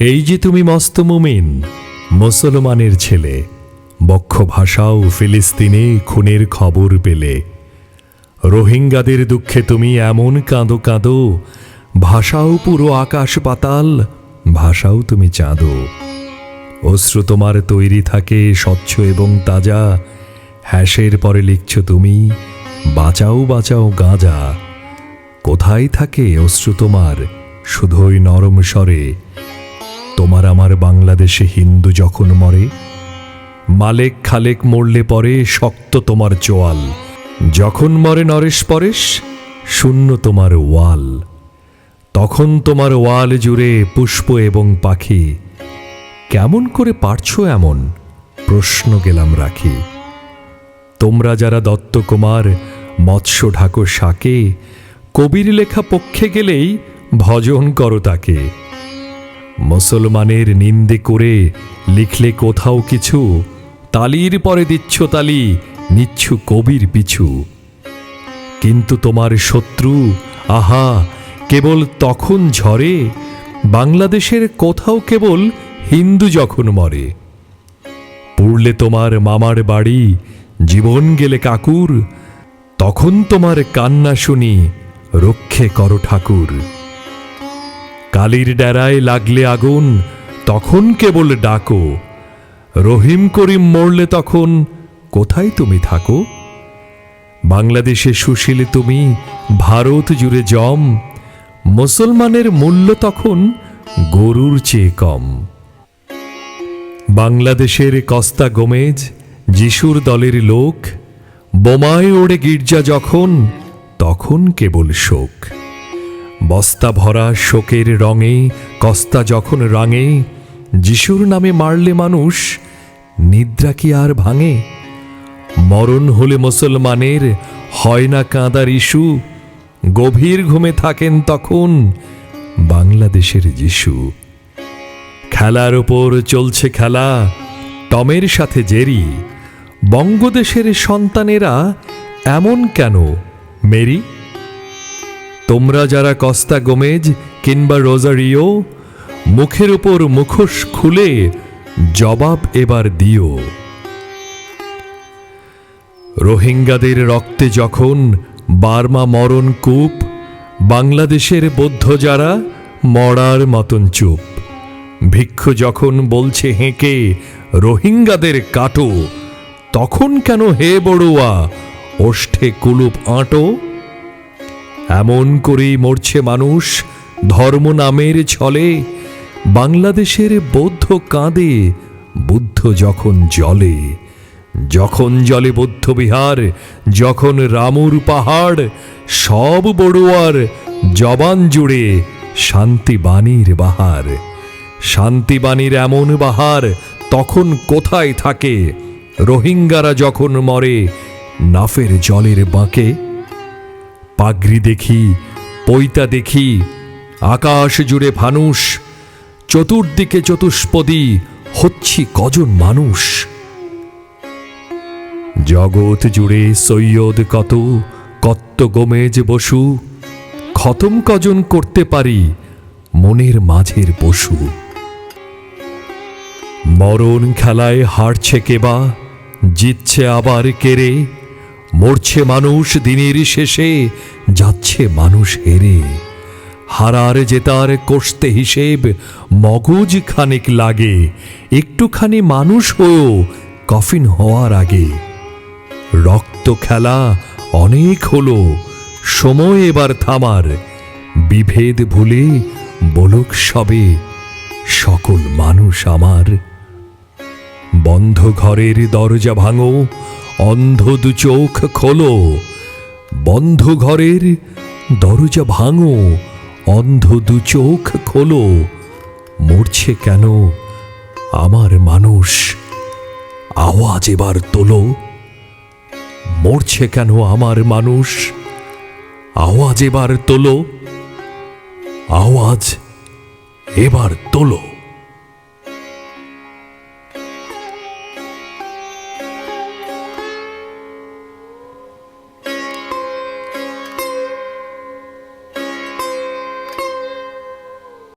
এই যে তুমি মস্ত মুমিন, মুসলমানের ছেলে, বক্ষ ভাষাও ফিলিস্তিনে খুনের খবর পেলে। রোহিঙ্গাদের দুঃখে তুমি এমন কাঁদো কাঁদো, ভাষাও পুরো আকাশ পাতাল, ভাষাও তুমি চাঁদো। অশ্রু তোমার তৈরি থাকে স্বচ্ছ এবং তাজা হ্যাসের পরে লিখছ তুমি, বাঁচাও বাঁচাও গাঁজা। কোথায় থাকে অশ্রু তোমার, শুধুই নরম স্বরে তোমার আমার বাংলাদেশে হিন্দু যখন মরে, মালেক খালেক মরলে পরে শক্ত তোমার চোয়াল যখন মরে নরেশ পরেশ, শূন্য তোমার ওয়াল। তখন তোমার ওয়াল জুড়ে পুষ্প এবং পাখি। কেমন করে পারছ এমন? প্রশ্ন গেলাম রাখি। তোমরা যারা দত্তকুমার, মৎস্য ঢাকো শাকে, কবির লেখা পক্ষে গেলেই ভজন করো তাকে। মুসলমানের নিন্দে করে লিখলে কোথাও কিছু? তালির পরে দিচ্ছ তালি, নিচ্ছু কবির পিছু। কিন্তু তোমার শত্রু, আহা, কেবল তখন ঝরে, বাংলাদেশের কোথাও কেবল হিন্দু যখন মরে। পড়লে তোমার মামার বাড়ি, জীবন গেলে কাকুর, তখন তোমার কান্না শুনি রক্ষে করো ঠাকুর। কালির ডেরায় লাগলে আগুন, তখন কেবল ডাকো। রহিম করিম মরলে তখন কোথায় তুমি থাকো? বাংলাদেশে সুশীলে তুমি, ভারত জুড়ে জম, মুসলমানের মূল্য তখন গরুর চেয়ে কম। বাংলাদেশের কস্তা গোমেজ, যিশুর দলের লোক, বোমায় ওড়ে গির্জা যখন, তখন কেবল শোক। বস্তা ভরা শোকের রঙে, কস্তা যখন রাঙে, যিশুর নামে মারলে মানুষ, নিদ্রা কি আর ভাঙে? মরণ হলে মুসলমানের, হয় না কাঁদার ইস্যু গভীর ঘুমে থাকেন তখন বাংলাদেশের যিশু। খেলার ওপর চলছে খেলা, টমের সাথে জেরি। বঙ্গদেশের সন্তানেরা এমন কেন, মেরি? তোমরা যারা কস্তা গোমেজ কিংবা রোজারিও, মুখের উপর মুখোশ খুলে জবাব এবার দিও। রোহিঙ্গাদের রক্তে যখন বার্মা মরণ কূপ, বাংলাদেশের বৌদ্ধ যারা মরার মতন চুপ। ভিক্ষু যখন বলছে হেঁকে, রোহিঙ্গাদের কাটো, তখন কেন হে বড়ুয়া, ওষ্ঠে কুলুপ আঁটো? এমন করেই মরছে মানুষ, ধর্ম নামের ছলে, বাংলাদেশের বৌদ্ধ কাঁদে বুদ্ধ যখন জলে যখন জলে বৌদ্ধ বিহার, যখন রামুর পাহাড়, সব বড়ুয়ার জবান জুড়ে শান্তিবাণীর বাহার। শান্তিবাণীর এমন বাহার তখন কোথায় থাকে? রোহিঙ্গারা যখন মরে, নাফের জলের বাঁকে পাগড়ি দেখি, পৈতা দেখি, আকাশ জুড়ে ফানুষ চতুর্দিকে চতুষ্পদী হচ্ছি কজন মানুষ। জগৎ জুড়ে সৈয়দ কত, কত্ত গোমেজ বসু, খতম কজন করতে পারি মনের মাঝের পশু। মরণ খেলায় হারছে কেবা জিতছে আবার কেড়ে মরছে মানুষ দিনের শেষে, যাচ্ছে মানুষ হেরে। হারার জেতার কষতে হিসেব, মগজ খানিক লাগে। একটুখানি মানুষ হয়েও কফিন হওয়ার আগে। রক্ত খেলা অনেক হলো, সময় এবার থামার। বিভেদ ভুলে বলক সবে, সকল মানুষ আমার। বন্ধ ঘরের দরজা ভাঙো অন্ধ দু চোখ খোলো। বন্ধ ঘরের দরজা ভাঙো। অন্ধ দু চোখ খোলো। মরছে কেন আমার মানুষ? আওয়াজ এবার তোলো। মরছে কেন আমার মানুষ? আওয়াজ এবার তোলো। আওয়াজ এবার তোলো।